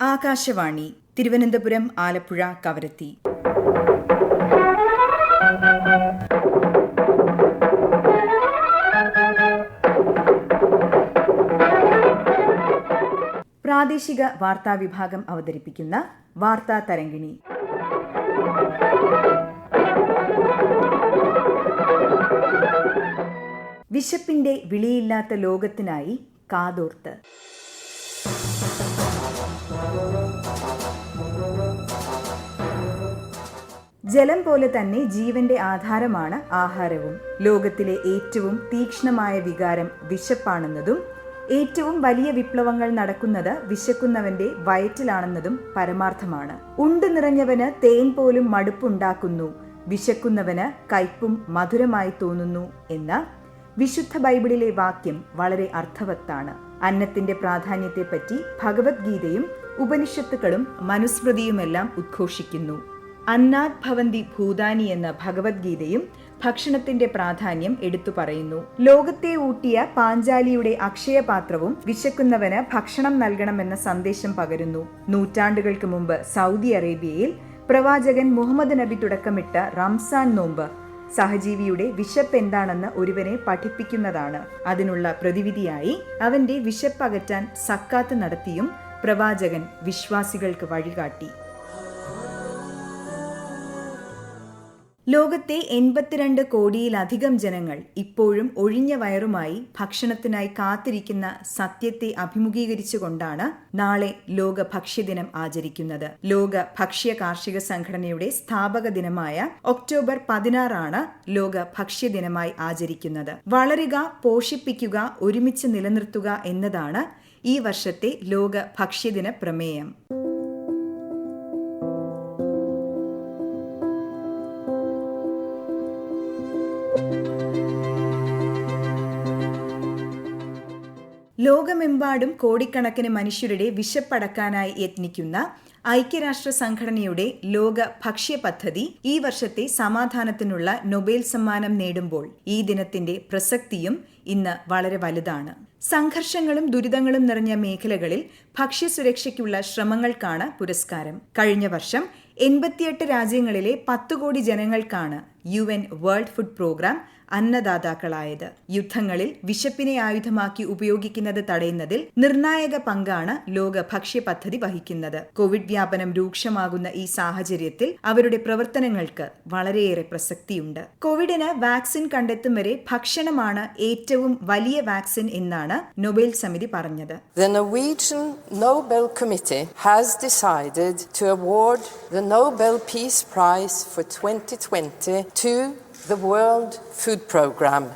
ആകാശവാണി തിരുവനന്തപുരം ആലപ്പുഴ കവരത്തി. പ്രാദേശിക വാർത്താ വിഭാഗം അവതരിപ്പിക്കുന്ന വാർത്താ തരംഗിണി. വിശപ്പിന്റെ വിളിയില്ലാത്ത ലോകത്തിനായി കാതോർത്ത്. ജലം പോലെ തന്നെ ജീവന്റെ ആധാരമാണ് ആഹാരവും. ലോകത്തിലെ ഏറ്റവും തീക്ഷ്ണമായ വികാരം വിശപ്പാണെന്നതും ഏറ്റവും വലിയ വിപ്ലവങ്ങൾ നടക്കുന്നത് വിശക്കുന്നവന്റെ വയറ്റിലാണെന്നതും പരമാർത്ഥമാണ്. ഉണ്ട് നിറഞ്ഞവന് തേൻ പോലും മടുപ്പുണ്ടാക്കുന്നു. വിശക്കുന്നവന് കയ്പും മധുരമായി തോന്നുന്നു എന്ന വിശുദ്ധ ബൈബിളിലെ വാക്യം വളരെ അർത്ഥവത്താണ്. അന്നത്തിന്റെ പ്രാധാന്യത്തെപ്പറ്റി ഭഗവത്ഗീതയും ഉപനിഷത്തുക്കളും മനുസ്മൃതിയുമെല്ലാം ഉദ്ഘോഷിക്കുന്നു. അന്നാത് ഭവന്തി ഭൂതാനി എന്ന ഭഗവത്ഗീതയും ഭക്ഷണത്തിന്റെ പ്രാധാന്യം എടുത്തു പറയുന്നു. ലോകത്തെ ഊട്ടിയ പാഞ്ചാലിയുടെ അക്ഷയപാത്രവും വിശക്കുന്നവന് ഭക്ഷണം നൽകണമെന്ന സന്ദേശം പകരുന്നു. നൂറ്റാണ്ടുകൾക്ക് മുമ്പ് സൗദി അറേബ്യയിൽ പ്രവാചകൻ മുഹമ്മദ് നബി തുടക്കമിട്ട റംസാൻ നോമ്പ് സഹജീവിയുടെ വിശപ്പ് എന്താണെന്ന് ഒരുവനെ പഠിപ്പിക്കുന്നതാണ്. അതിനുള്ള പ്രതിവിധിയായി അവന്റെ വിശപ്പ് അകറ്റാൻ സക്കാത്ത് നടത്തിയും പ്രവാചകൻ വിശ്വാസികൾക്ക് വഴികാട്ടി. ലോകത്തെ എൺപത്തിരണ്ട് കോടിയിലധികം ജനങ്ങൾ ഇപ്പോഴും ഒഴിഞ്ഞ വയറുമായി ഭക്ഷണത്തിനായി കാത്തിരിക്കുന്ന സത്യത്തെ അഭിമുഖീകരിച്ചുകൊണ്ടാണ് നാളെ ലോക ഭക്ഷ്യദിനം ആചരിക്കുന്നത്. ലോക ഭക്ഷ്യ കാർഷിക സംഘടനയുടെ സ്ഥാപക ദിനമായ ഒക്ടോബർ പതിനാറാണ് ലോക ഭക്ഷ്യദിനമായി ആചരിക്കുന്നത്. വളരുക പോഷിപ്പിക്കുക ഒരുമിച്ച് നിലനിർത്തുക എന്നതാണ് ഈ വർഷത്തെ ലോക ഭക്ഷ്യദിന പ്രമേയം. ലോകമെമ്പാടും കോടിക്കണക്കിന് മനുഷ്യരുടെ വിശപ്പടക്കാനായി യത്നിക്കുന്ന ഐക്യരാഷ്ട്ര സംഘടനയുടെ ലോക ഭക്ഷ്യ പദ്ധതി ഈ വർഷത്തെ സമാധാനത്തിനുള്ള നൊബേൽ സമ്മാനം നേടുമ്പോൾ ഈ ദിനത്തിന്റെ പ്രസക്തിയും ഇന്ന് വളരെ വലുതാണ്. സംഘർഷങ്ങളും ദുരിതങ്ങളും നിറഞ്ഞ മേഖലകളിൽ ഭക്ഷ്യസുരക്ഷയ്ക്കുള്ള ശ്രമങ്ങൾക്കാണ് പുരസ്കാരം. കഴിഞ്ഞ വർഷം എൺപത്തിയെട്ട് രാജ്യങ്ങളിലെ പത്ത് കോടി ജനങ്ങൾക്കാണ് U N world food programme അന്നദാതാക്കളായത്. യുദ്ധങ്ങളിൽ വിശപ്പിനെ ആയുധമാക്കി ഉപയോഗിക്കുന്നത് തടയുന്നതിൽ നിർണായക പങ്കാണ് ലോക ഭക്ഷ്യ പദ്ധതി വഹിക്കുന്നത്. കോവിഡ് വ്യാപനം രൂക്ഷമാകുന്ന ഈ സാഹചര്യത്തിൽ അവരുടെ പ്രവർത്തനങ്ങൾക്ക് വളരെയേറെ പ്രസക്തിയുണ്ട്. കോവിഡിന് വാക്സിൻ കണ്ടെത്തും വരെ ഭക്ഷണമാണ് ഏറ്റവും വലിയ വാക്സിൻ എന്നാണ് നൊബേൽ സമിതി പറഞ്ഞത്. The Norwegian Nobel Committee has decided to award the Nobel Peace Prize for 2020 to the World Food Programme.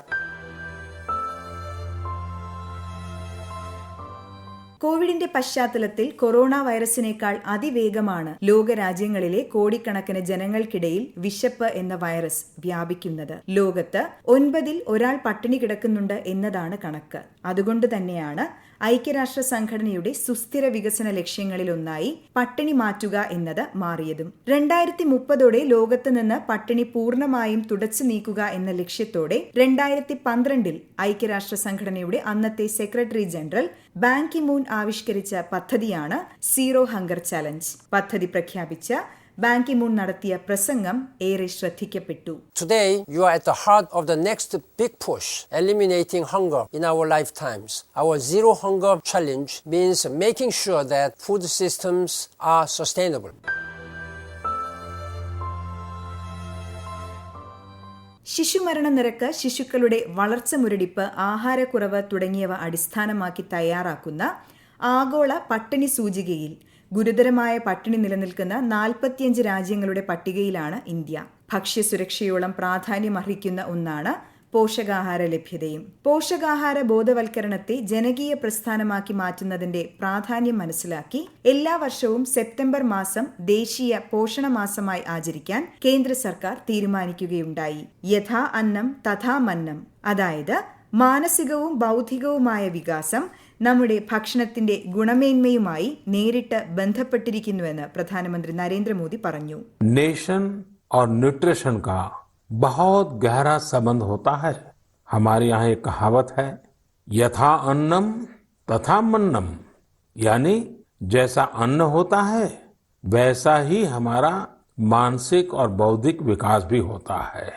കോവിഡിന്റെ പശ്ചാത്തലത്തിൽ കൊറോണ വൈറസിനേക്കാൾ അതിവേഗമാണ് ലോകരാജ്യങ്ങളിലെ കോടിക്കണക്കിന് ജനങ്ങൾക്കിടയിൽ വിശപ്പ് എന്ന വൈറസ് വ്യാപിക്കുന്നത് ലോകത്ത് ഒൻപതിൽ ഒരാൾ പട്ടിണി കിടക്കുന്നുണ്ട് എന്നതാണ് കണക്ക് അതുകൊണ്ട് തന്നെയാണ് ഐക്യരാഷ്ട്ര സംഘടനയുടെ സുസ്ഥിര വികസന ലക്ഷ്യങ്ങളിലൊന്നായി പട്ടിണി മാറ്റുക എന്നത് മാറിയതും. രണ്ടായിരത്തി മുപ്പതോടെ ലോകത്ത് നിന്ന് പട്ടിണി പൂർണമായും തുടച്ചു നീക്കുക എന്ന ലക്ഷ്യത്തോടെ രണ്ടായിരത്തി പന്ത്രണ്ടിൽ ഐക്യരാഷ്ട്ര സംഘടനയുടെ അന്നത്തെ സെക്രട്ടറി ജനറൽ ബാങ്കിമൂൺ ആവിഷ്കരിച്ച പദ്ധതിയാണ് സീറോ ഹങ്കർ ചലഞ്ച്. പദ്ധതി പ്രഖ്യാപിച്ച ബാങ്കി മൂൺ നടത്തിയ പ്രസംഗം ഏറെ ശ്രദ്ധിക്കപ്പെട്ടു Today, you are at the heart of the next big push, eliminating hunger in our lifetimes. Our Zero Hunger Challenge means making sure that food systems are sustainable. ശിശുമരണ നിരക്ക് ശിശുക്കളുടെ വളർച്ച മുരടിപ്പ് ആഹാരക്കുറവ് തുടങ്ങിയവ അടിസ്ഥാനമാക്കി തയ്യാറാക്കുന്ന ആഗോള പട്ടിണി സൂചികയിൽ ഗുരുതരമായ പട്ടിണി നിലനിൽക്കുന്ന നാൽപ്പത്തിയഞ്ച് രാജ്യങ്ങളുടെ പട്ടികയിലാണ് ഇന്ത്യ. ഭക്ഷ്യസുരക്ഷയോളം പ്രാധാന്യം പ്രാധാന്യമർഹിക്കുന്ന ഒന്നാണ് പോഷകാഹാര ലഭ്യതയും. പോഷകാഹാര ബോധവൽക്കരണത്തെ ജനകീയ പ്രസ്ഥാനമാക്കി മാറ്റുന്നതിന്റെ പ്രാധാന്യം മനസ്സിലാക്കി എല്ലാ വർഷവും സെപ്റ്റംബർ മാസം ദേശീയ പോഷണ മാസമായി ആചരിക്കാൻ കേന്ദ്ര സർക്കാർ തീരുമാനിക്കുകയുണ്ടായി. യഥാ അന്നം തഥാ മന്നം. അതായത് മാനസികവും ബൗദ്ധികവുമായ വികാസം നമ്മുടെ ഭക്ഷണത്തിന്റെ ഗുണമേന്മയുമായി നേരിട്ട് ബന്ധപ്പെട്ടിരിക്കുന്നുവെന്ന് പ്രധാനമന്ത്രി നരേന്ദ്രമോദി പറഞ്ഞു नेशन और न्यूट्रिशन का बहुत गहरा संबंध होता है हमारे यहाँ एक कहावत है यथा अन्नम तथा मन्नम यानी जैसा अन्न होता है वैसा ही हमारा मानसिक और बौद्धिक विकास भी होता है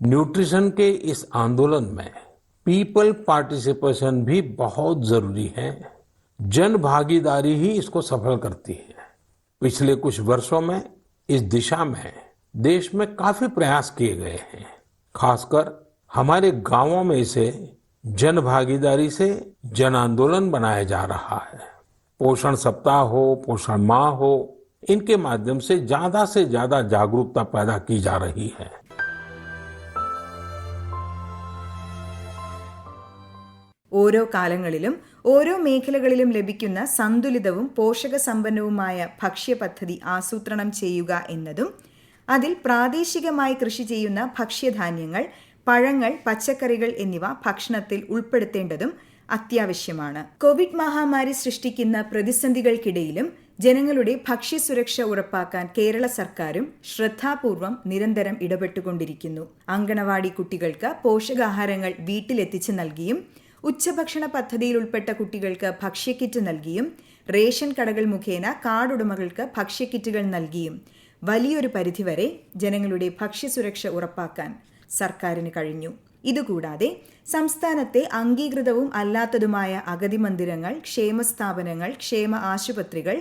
न्यूट्रिशन के इस आंदोलन में पीपल पार्टिसिपेशन भी बहुत ज़रूरी है। जन भागीदारी ही इसको सफल करती है। पिछले कुछ वर्षों में इस दिशा में देश में काफ़ी प्रयास किए गए हैं। खासकर हमारे गाँवों में इसे जन भागीदारी से जन आंदोलन बनाया जा रहा है। पोषण सप्ताह हो, पोषण माह हो, इनके माध्यम से ज़्यादा से ज़्यादा जागरूकता पैदा की जा रही है। ഓരോ കാലങ്ങളിലും ഓരോ മേഖലകളിലും ലഭിക്കുന്ന സന്തുലിതവും പോഷകസമ്പന്നവുമായ ഭക്ഷ്യപദ്ധതി ആസൂത്രണം ചെയ്യുക എന്നതും അതിൽ പ്രാദേശികമായി കൃഷി ചെയ്യുന്ന ഭക്ഷ്യധാന്യങ്ങൾ പഴങ്ങൾ പച്ചക്കറികൾ എന്നിവ ഭക്ഷണത്തിൽ ഉൾപ്പെടുത്തേണ്ടതും അത്യാവശ്യമാണ്. കോവിഡ് മഹാമാരി സൃഷ്ടിക്കുന്ന പ്രതിസന്ധികൾക്കിടയിലും ജനങ്ങളുടെ ഭക്ഷ്യസുരക്ഷ ഉറപ്പാക്കാൻ കേരള സർക്കാരും ശ്രദ്ധാപൂർവം നിരന്തരം ഇടപെട്ടുകൊണ്ടിരിക്കുന്നു. അങ്കണവാടി കുട്ടികൾക്ക് പോഷകാഹാരങ്ങൾ വീട്ടിലെത്തിച്ചു നൽകിയും ഉച്ചഭക്ഷണ പദ്ധതിയിൽ ഉൾപ്പെട്ട കുട്ടികൾക്ക് ഭക്ഷ്യക്കിറ്റ് നൽകിയും റേഷൻ കടകൾ മുഖേന കാർഡുടമകൾക്ക് ഭക്ഷ്യക്കിറ്റുകൾ നൽകിയും വലിയൊരു പരിധിവരെ ജനങ്ങളുടെ ഭക്ഷ്യസുരക്ഷ ഉറപ്പാക്കാൻ സർക്കാരിന് കഴിഞ്ഞു. ഇതുകൂടാതെ സംസ്ഥാനത്തെ അംഗീകൃതവും അല്ലാത്തതുമായ അഗതി മന്ദിരങ്ങൾ ക്ഷേമസ്ഥാപനങ്ങൾ ക്ഷേമ ആശുപത്രികൾ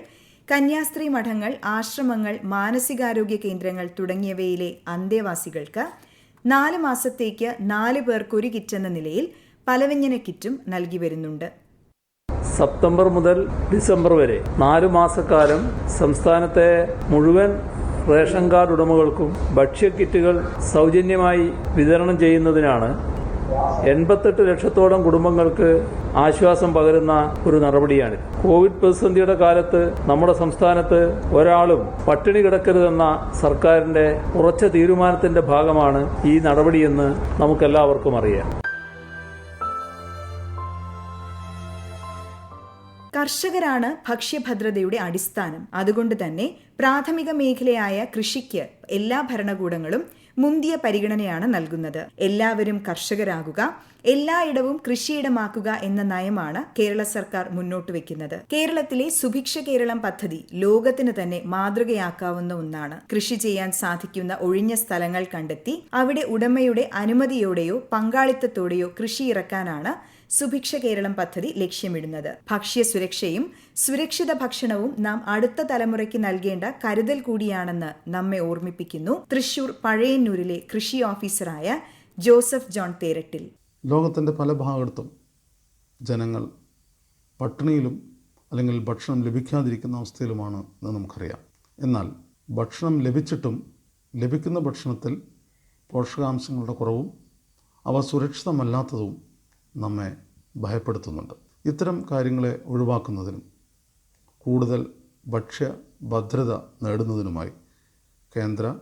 കന്യാസ്ത്രീ മഠങ്ങൾ ആശ്രമങ്ങൾ മാനസികാരോഗ്യ കേന്ദ്രങ്ങൾ തുടങ്ങിയവയിലെ അന്തേവാസികൾക്ക് നാല് മാസത്തേക്ക് നാല് പേർക്കൊരു കിറ്റെന്ന നിലയിൽ പലവ്യഞ്ജന കിറ്റും നൽകി വരുന്നുണ്ട്. സെപ്റ്റംബർ മുതൽ ഡിസംബർ വരെ നാലു മാസക്കാലം സംസ്ഥാനത്തെ മുഴുവൻ റേഷൻ കാർഡ് ഉടമകൾക്കും ഭക്ഷ്യക്കിറ്റുകൾ സൗജന്യമായി വിതരണം ചെയ്യുന്നതിനാണ് എൺപത്തെട്ട് ലക്ഷത്തോളം കുടുംബങ്ങൾക്ക് ആശ്വാസം പകരുന്ന ഒരു നടപടിയാണ് കോവിഡ് പ്രതിസന്ധിയുടെ കാലത്ത് നമ്മുടെ സംസ്ഥാനത്ത് ഒരാളും പട്ടിണി കിടക്കരുതെന്ന സർക്കാരിന്റെ ഉറച്ച തീരുമാനത്തിന്റെ ഭാഗമാണ് ഈ നടപടിയെന്ന് നമുക്കെല്ലാവർക്കും അറിയാം. കർഷകരാണ് ഭക്ഷ്യഭദ്രതയുടെ അടിസ്ഥാനം. അതുകൊണ്ട് തന്നെ പ്രാഥമിക മേഖലയായ കൃഷിക്ക് എല്ലാ ഭരണകൂടങ്ങളും മുന്തിയ പരിഗണനയാണ് നൽകുന്നത്. എല്ലാവരും കർഷകരാകുക എല്ലായിടവും കൃഷിയിടമാക്കുക എന്ന നയമാണ് കേരള സർക്കാർ മുന്നോട്ട് വെക്കുന്നത്. കേരളത്തിലെ സുഭിക്ഷ കേരളം പദ്ധതി ലോകത്തിന് തന്നെ മാതൃകയാക്കാവുന്ന ഒന്നാണ്. കൃഷി ചെയ്യാൻ സാധിക്കുന്ന ഒഴിഞ്ഞ സ്ഥലങ്ങൾ കണ്ടെത്തി അവിടെ ഉടമയുടെ അനുമതിയോടെയോ പങ്കാളിത്തത്തോടെയോ കൃഷി ഇറക്കാനാണ് സുഭിക്ഷ കേരളം പദ്ധതി ലക്ഷ്യമിടുന്നത്. ഭക്ഷ്യ ഭക്ഷ്യസുരക്ഷയും സുരക്ഷിത ഭക്ഷണവും നാം അടുത്ത തലമുറയ്ക്ക് നൽകേണ്ട കരുതൽ കൂടിയാണെന്ന് നമ്മെ ഓർമ്മിപ്പിക്കുന്നു തൃശൂർ പഴയന്നൂരിലെ കൃഷി ഓഫീസറായ ജോസഫ് ജോൺ തേരട്ടിൽ. ലോകത്തിന്റെ പല ഭാഗത്തും ജനങ്ങൾ പട്ടിണിയിലും അല്ലെങ്കിൽ ഭക്ഷണം ലഭിക്കാതിരിക്കുന്ന അവസ്ഥയിലുമാണ് എന്ന് നമുക്കറിയാം. എന്നാൽ ഭക്ഷണം ലഭിച്ചിട്ടും ലഭിക്കുന്ന ഭക്ഷണത്തിൽ പോഷകാംശങ്ങളുടെ കുറവും അവ സുരക്ഷിതമല്ലാത്തതും നമ്മെ ഭയപ്പെടുത്തുന്നുണ്ട്. ഇത്തരം കാര്യങ്ങളെ ഒഴിവാക്കുന്നതിനും കൂടുതൽ ഭക്ഷ്യ ഭദ്രത നേടുന്നതിനുമായി കേന്ദ്ര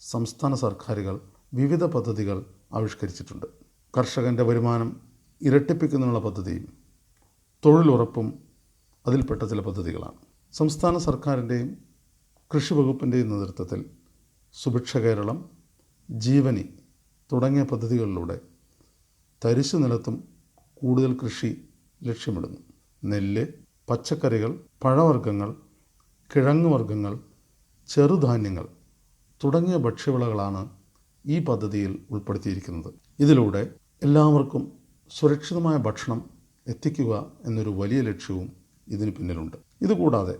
സംസ്ഥാന സർക്കാരുകൾ വിവിധ പദ്ധതികൾ ആവിഷ്കരിച്ചിട്ടുണ്ട്. കർഷകന്റെ വരുമാനം ഇരട്ടിപ്പിക്കുന്നതിനുള്ള പദ്ധതിയും തൊഴിലുറപ്പും അതിൽപ്പെട്ട ചില പദ്ധതികളാണ്. സംസ്ഥാന സർക്കാരിന്റെയും കൃഷി വകുപ്പിന്റെയും നേതൃത്വത്തിൽ സുഭിക്ഷ കേരളം ജീവനി തുടങ്ങിയ പദ്ധതികളിലൂടെ തരിശു നിലത്തും കൂടുതൽ കൃഷി ലക്ഷ്യമിടുന്നു. നെല്ല് പച്ചക്കറികൾ പഴവർഗങ്ങൾ കിഴങ്ങ് വർഗങ്ങൾ ചെറുധാന്യങ്ങൾ തുടങ്ങിയ ഭക്ഷ്യവിളകളാണ് ഈ പദ്ധതിയിൽ ഉൾപ്പെടുത്തിയിരിക്കുന്നത്. ഇതിലൂടെ എല്ലാവർക്കും സുരക്ഷിതമായ ഭക്ഷണം എത്തിക്കുക എന്നൊരു വലിയ ലക്ഷ്യവും ഇതിന് പിന്നിലുണ്ട്. ഇതുകൂടാതെ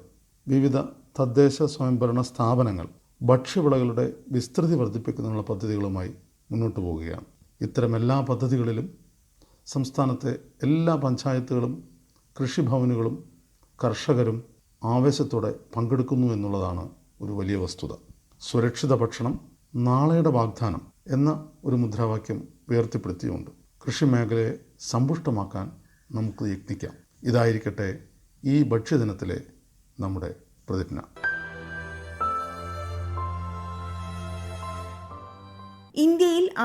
വിവിധ തദ്ദേശ സ്വയംഭരണ സ്ഥാപനങ്ങൾ ഭക്ഷ്യവിളകളുടെ വിസ്തൃതി വർദ്ധിപ്പിക്കുന്നതിനുള്ള പദ്ധതികളുമായി മുന്നോട്ട് പോവുകയാണ്. ഇത്തരം എല്ലാ പദ്ധതികളിലും സംസ്ഥാനത്തെ എല്ലാ പഞ്ചായത്തുകളും കൃഷിഭവനുകളും കർഷകരും ആവേശത്തോടെ പങ്കെടുക്കുന്നു എന്നുള്ളതാണ് ഒരു വലിയ വസ്തുത. സുരക്ഷിത ഭക്ഷണം നാളെയുടെ വാഗ്ദാനം എന്ന ഒരു മുദ്രാവാക്യം ഉയർത്തിപ്പെടുത്തിയുണ്ട്. കൃഷി മേഖലയെ സമ്പുഷ്ടമാക്കാൻ നമുക്ക് യത്നിക്കാം. ഇതായിരിക്കട്ടെ ഈ ഭക്ഷ്യദിനത്തിലെ നമ്മുടെ പ്രതിജ്ഞ.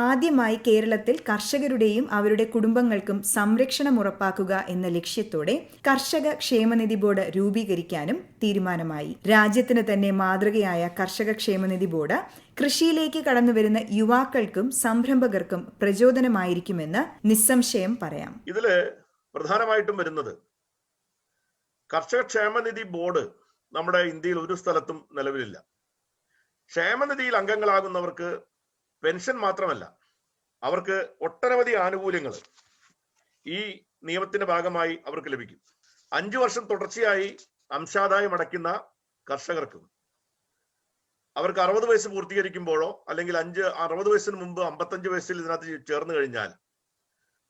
ആദ്യമായി കേരളത്തിൽ കർഷകരുടെയും അവരുടെ കുടുംബങ്ങൾക്കും സംരക്ഷണം ഉറപ്പാക്കുക എന്ന ലക്ഷ്യത്തോടെ കർഷക ക്ഷേമനിധി ബോർഡ് രൂപീകരിക്കാനും തീരുമാനമായി. രാജ്യത്തിന് തന്നെ മാതൃകയായ കർഷക ക്ഷേമനിധി ബോർഡ് കൃഷിയിലേക്ക് കടന്നുവരുന്ന യുവാക്കൾക്കും സംരംഭകർക്കും പ്രചോദനമായിരിക്കുമെന്ന് നിസ്സംശയം പറയാം. ഇതിൽ പ്രധാനമായിട്ടും വരുന്നത് കർഷക ക്ഷേമനിധി ബോർഡ് നമ്മുടെ ഇന്ത്യയിൽ ഒരു സ്ഥലത്തും നിലവിലില്ല. ക്ഷേമനിധിയിൽ അംഗങ്ങളാകുന്നവർക്ക് പെൻഷൻ മാത്രമല്ല അവർക്ക് ഒട്ടനവധി ആനുകൂല്യങ്ങൾ ഈ നിയമത്തിന്റെ ഭാഗമായി അവർക്ക് ലഭിക്കും. അഞ്ചു വർഷം തുടർച്ചയായി അംശാദായം അടയ്ക്കുന്ന കർഷകർക്കും അവർക്ക് അറുപത് വയസ്സ് പൂർത്തീകരിക്കുമ്പോഴോ അല്ലെങ്കിൽ അഞ്ച് അറുപത് വയസ്സിന് മുമ്പ് അമ്പത്തഞ്ച് വയസ്സിൽ ഇതിനകത്ത് ചേർന്ന് കഴിഞ്ഞാൽ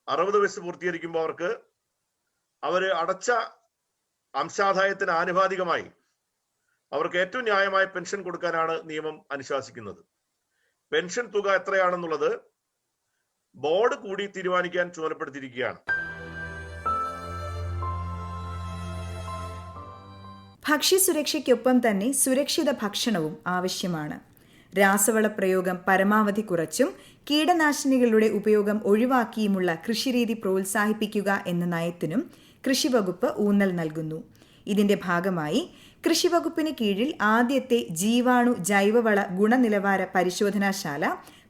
അറുപത് വയസ്സ് പൂർത്തീകരിക്കുമ്പോൾ അവർക്ക് അവർ അടച്ച അംശാദായത്തിന് ആനുപാതികമായി അവർക്ക് ഏറ്റവും ന്യായമായ പെൻഷൻ കൊടുക്കാനാണ് നിയമം അനുശാസിക്കുന്നത്. പെൻഷൻ തുക എത്രയാണെന്നുള്ളത് ബോർഡ് കൂടി തീരുമാനിക്കാൻ ചുമതലപ്പെടുത്തിയിരിക്കുകയാണ്. ഭക്ഷ്യസുരക്ഷയ്ക്കൊപ്പം തന്നെ സുരക്ഷിത ഭക്ഷണവും ആവശ്യമാണ്. രാസവള പ്രയോഗം പരമാവധി കുറച്ചും കീടനാശിനികളുടെ ഉപയോഗം ഒഴിവാക്കിയുമുള്ള കൃഷിരീതി പ്രോത്സാഹിപ്പിക്കുക എന്ന നയത്തിനും കൃഷിവകുപ്പ് ഊന്നൽ നൽകുന്നു. ഇതിന്റെ ഭാഗമായി കൃഷിവകുപ്പിന് കീഴിൽ ആദ്യത്തെ ജീവാണു ജൈവവള ഗുണനിലവാര പരിശോധനാശാല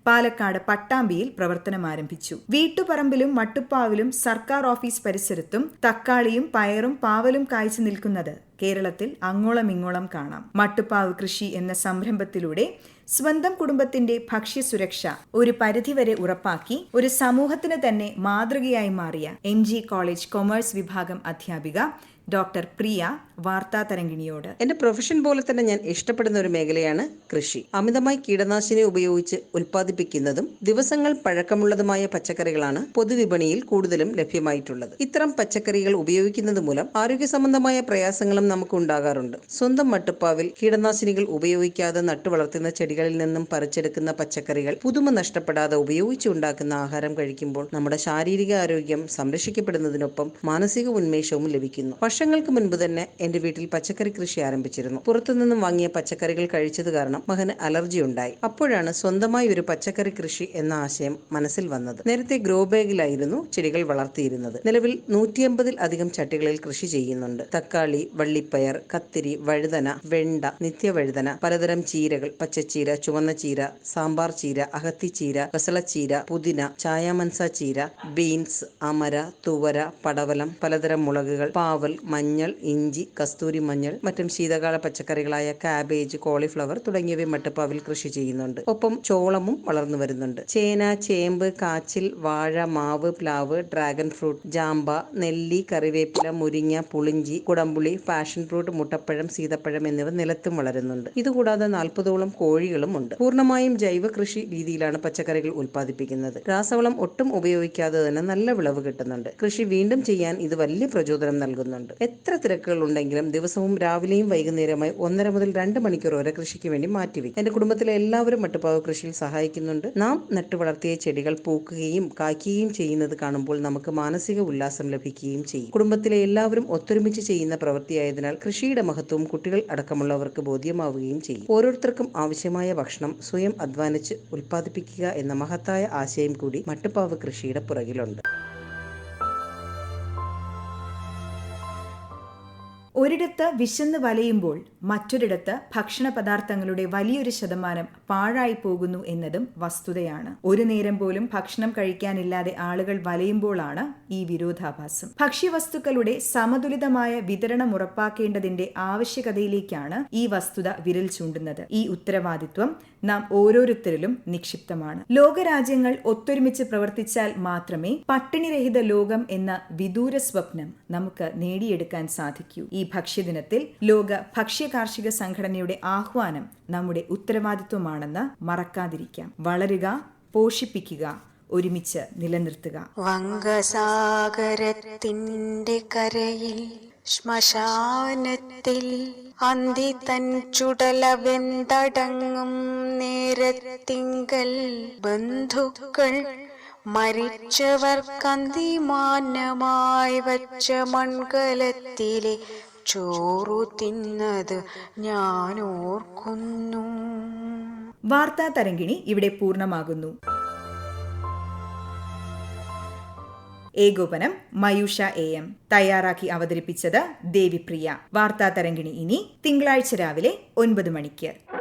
പാലക്കാട് പട്ടാമ്പിയിൽ പ്രവർത്തനമാരംഭിച്ചു വീട്ടുപറമ്പിലും മട്ടുപ്പാവിലും സർക്കാർ ഓഫീസ് പരിസരത്തും തക്കാളിയും പയറും പാവലും കായ്ച്ചു നിൽക്കുന്നത് കേരളത്തിൽ അങ്ങോളം ഇങ്ങോളം കാണാം. മട്ടുപ്പാവ് കൃഷി എന്ന സംരംഭത്തിലൂടെ സ്വന്തം കുടുംബത്തിന്റെ ഭക്ഷ്യസുരക്ഷ ഒരു പരിധിവരെ ഉറപ്പാക്കി ഒരു സമൂഹത്തിന് തന്നെ മാതൃകയായി മാറിയ എം കോളേജ് കൊമേഴ്സ് വിഭാഗം അധ്യാപിക ഡോക്ടർ പ്രിയ വാർത്താ തരംഗിണിയോട് എന്റെ പ്രൊഫഷൻ പോലെ തന്നെ ഞാൻ ഇഷ്ടപ്പെടുന്ന ഒരു മേഖലയാണ് കൃഷി. അമിതമായി കീടനാശിനി ഉപയോഗിച്ച് ഉൽപ്പാദിപ്പിക്കുന്നതും ദിവസങ്ങൾ പഴക്കമുള്ളതുമായ പച്ചക്കറികളാണ് പൊതുവിപണിയിൽ കൂടുതലും ലഭ്യമായിട്ടുള്ളത്. ഇത്തരം പച്ചക്കറികൾ ഉപയോഗിക്കുന്നത് മൂലം ആരോഗ്യ സംബന്ധമായ പ്രയാസങ്ങളും നമുക്ക് ഉണ്ടാകാറുണ്ട്. സ്വന്തം മട്ടുപ്പാവിൽ കീടനാശിനികൾ ഉപയോഗിക്കാതെ നട്ടുവളർത്തുന്ന ചെടികളിൽ നിന്നും പറിച്ചെടുക്കുന്ന പച്ചക്കറികൾ പുതുമ നഷ്ടപ്പെടാതെ ഉപയോഗിച്ചുണ്ടാക്കുന്ന ആഹാരം കഴിക്കുമ്പോൾ നമ്മുടെ ശാരീരിക ആരോഗ്യം സംരക്ഷിക്കപ്പെടുന്നതിനൊപ്പം മാനസിക ഉന്മേഷവും ലഭിക്കുന്നു. വർഷങ്ങൾക്ക് മുൻപ് തന്നെ എന്റെ വീട്ടിൽ പച്ചക്കറി കൃഷി ആരംഭിച്ചിരുന്നു. പുറത്തുനിന്നും വാങ്ങിയ പച്ചക്കറികൾ കഴിച്ചത് കാരണം മകന് അലർജി ഉണ്ടായി. അപ്പോഴാണ് സ്വന്തമായി ഒരു പച്ചക്കറി കൃഷി എന്ന ആശയം മനസ്സിൽ വന്നത്. നേരത്തെ ഗ്രോ ബാഗിലായിരുന്നു ചെടികൾ വളർത്തിയിരുന്നത്. നിലവിൽ നൂറ്റിയമ്പതിൽ അധികം ചട്ടികളിൽ കൃഷി ചെയ്യുന്നുണ്ട്. തക്കാളി വള്ളിപ്പയർ കത്തിരി വഴുതന വെണ്ട നിത്യവഴുതന പലതരം ചീരകൾ പച്ചച്ചീര ചുവന്ന ചീര സാമ്പാർ ചീര അകത്തിച്ചീര കസളച്ചീര പുതിന ചായാമൻസ ചീര ബീൻസ് അമര തുവര പടവലം പലതരം മുളകുകൾ പാവൽ മഞ്ഞൾ ഇഞ്ചി കസ്തൂരി മഞ്ഞൾ മറ്റും ശീതകാല പച്ചക്കറികളായ കാബേജ് കോളിഫ്ലവർ തുടങ്ങിയവയും മട്ടുപ്പാവിൽ കൃഷി ചെയ്യുന്നുണ്ട്. ഒപ്പം ചോളമും വളർന്നു വരുന്നുണ്ട്. ചേന ചേമ്പ് കാച്ചിൽ വാഴ മാവ് പ്ലാവ് ഡ്രാഗൺ ഫ്രൂട്ട് ജാമ്പ നെല്ലി കറിവേപ്പില മുരിങ്ങ പുളിഞ്ചി കുടംപുളി പാഷൻ ഫ്രൂട്ട് മുട്ടപ്പഴം സീതപ്പഴം എന്നിവ നിലത്തും വളരുന്നുണ്ട്. ഇതുകൂടാതെ നാൽപ്പതോളം കോഴികളും ഉണ്ട്. പൂർണമായും ജൈവ കൃഷി രീതിയിലാണ് പച്ചക്കറികൾ ഉൽപ്പാദിപ്പിക്കുന്നത്. രാസവളം ഒട്ടും ഉപയോഗിക്കാതെ തന്നെ നല്ല വിളവ് കിട്ടുന്നുണ്ട്. കൃഷി വീണ്ടും ചെയ്യാൻ ഇത് വലിയ പ്രചോദനം നൽകുന്നുണ്ട്. എത്ര തിരക്കുകൾ ഉണ്ടെങ്കിലും ദിവസവും രാവിലെയും വൈകുന്നേരമായി ഒന്നര മുതൽ രണ്ട് മണിക്കൂർ വരെ കൃഷിക്ക് വേണ്ടി മാറ്റിവെക്കും. എന്റെ കുടുംബത്തിലെ എല്ലാവരും മട്ടുപ്പാവ് കൃഷിയിൽ സഹായിക്കുന്നുണ്ട്. നാം നട്ടുവളർത്തിയ ചെടികൾ പൂക്കുകയും കായ്ക്കുകയും ചെയ്യുന്നത് കാണുമ്പോൾ നമുക്ക് മാനസിക ഉല്ലാസം ലഭിക്കുകയും ചെയ്യും. കുടുംബത്തിലെ എല്ലാവരും ഒത്തൊരുമിച്ച് ചെയ്യുന്ന പ്രവൃത്തിയായതിനാൽ കൃഷിയുടെ മഹത്വവും കുട്ടികൾ അടക്കമുള്ളവർക്ക് ബോധ്യമാവുകയും ചെയ്യും. ഓരോരുത്തർക്കും ആവശ്യമായ ഭക്ഷണം സ്വയം അധ്വാനിച്ച് ഉൽപ്പാദിപ്പിക്കുക എന്ന മഹത്തായ ആശയം കൂടി മട്ടുപ്പാവ് കൃഷിയുടെ പുറകിലുണ്ട്. ഒരിടത്ത് വിശന്ന് വലയുമ്പോൾ മറ്റൊരിടത്ത് ഭക്ഷണ പദാർത്ഥങ്ങളുടെ വലിയൊരു ശതമാനം പാഴായി പോകുന്നു എന്നതും വസ്തുതയാണ്. ഒരു നേരം പോലും ഭക്ഷണം കഴിക്കാനില്ലാതെ ആളുകൾ വലയുമ്പോഴാണ് ഈ വിരോധാഭാസം. ഭക്ഷ്യവസ്തുക്കളുടെ സമതുലിതമായ വിതരണം ഉറപ്പാക്കേണ്ടതിന്റെ ആവശ്യകതയിലേക്കാണ് ഈ വസ്തുത വിരൽ ചൂണ്ടുന്നത്. ഈ ഉത്തരവാദിത്വം നാം ഓരോരുത്തരിലും നിക്ഷിപ്തമാണ്. ലോകരാജ്യങ്ങൾ ഒത്തൊരുമിച്ച് പ്രവർത്തിച്ചാൽ മാത്രമേ പട്ടിണിരഹിത ലോകം എന്ന വിദൂര സ്വപ്നം നമുക്ക് നേടിയെടുക്കാൻ സാധിക്കൂ. ഈ ഭക്ഷ്യദിനത്തിൽ ലോക ഭക്ഷ്യ കാർഷിക സംഘടനയുടെ ആഹ്വാനം നമ്മുടെ ഉത്തരവാദിത്വമാണെന്ന് മറക്കാതിരിക്കാം. വളരുക പോഷിപ്പിക്കുക ഒരുമിച്ച് നിലനിർത്തുക. വങ്കസാഗരത്തിന്റെ കരയിൽ ശ്മശാനത്തിൽ അന്തി തൻ ചുടലവെന്തടങ്ങും നേരത്തിങ്കൽ ബന്ധുക്കൾ മരിച്ചവർക്കന്തിമാനമായി വച്ച മൺകലത്തിലെ ചോറു തിന്നത് ഞാൻ ഓർക്കുന്നു വാർത്താ തരംഗിണി ഇവിടെ പൂർണമാകുന്നു. ഏകോപനം മയൂഷ എ എം. തയ്യാറാക്കി അവതരിപ്പിച്ചത് ദേവിപ്രിയ. വാർത്താ തരംഗിണി ഇനി തിങ്കളാഴ്ച രാവിലെ ഒൻപത് മണിക്ക്.